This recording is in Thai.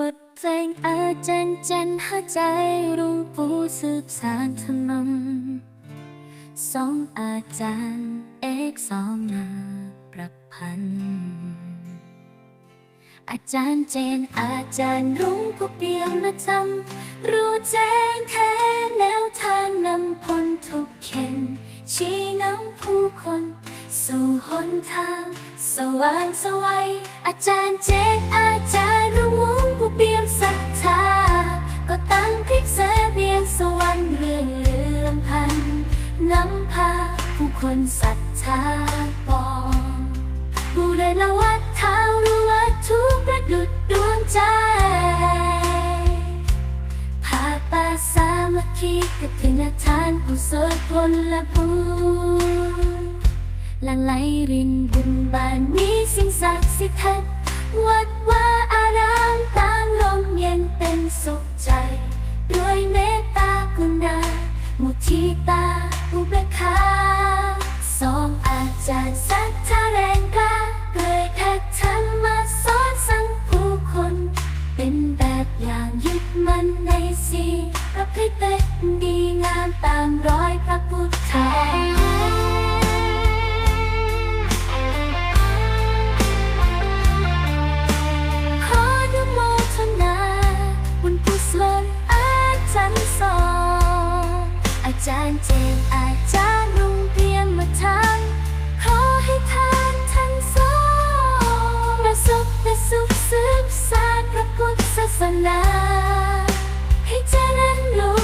บทเพลงอาจารย์จันหาใจรุ่งปูสืบสานถนนสองอาจารย์เอกสองนาประพันธ์อาจารย์เจนอาจารย์รุ่งผู้เปี่ยมมาจำรู้แจ้งแท้แนวทางนำพ้นทุกเข็นชี้นำผู้คน สู่หนทาง สว่างสวัยอาจารย์เจนอาจ คนศรัทธาปองบูรณวัดเท้ารู้วัตถุประดุดดวงใจพาปาสามัคคีกับถึงอาทานผู้เสดผลและบุญหลังไหลรินบุญบานมีสิ่งศักดิ์สิทธิ์ทวัดว่าอารามต่างลมเย็นเป็นสุขใจ ด้วยเมตตากรุณามุทิตา ประพฤติเป็นดีงามตามรอยพระพุทธาขอนุโมทนาบุญกุศลอาจารย์สอนอาจารย์เจนอาจารย์รุ่งเพียงมาทางขอให้ท่านทั้งสองประสบแต่สุขสืบสานพระพุทธศาสนา No.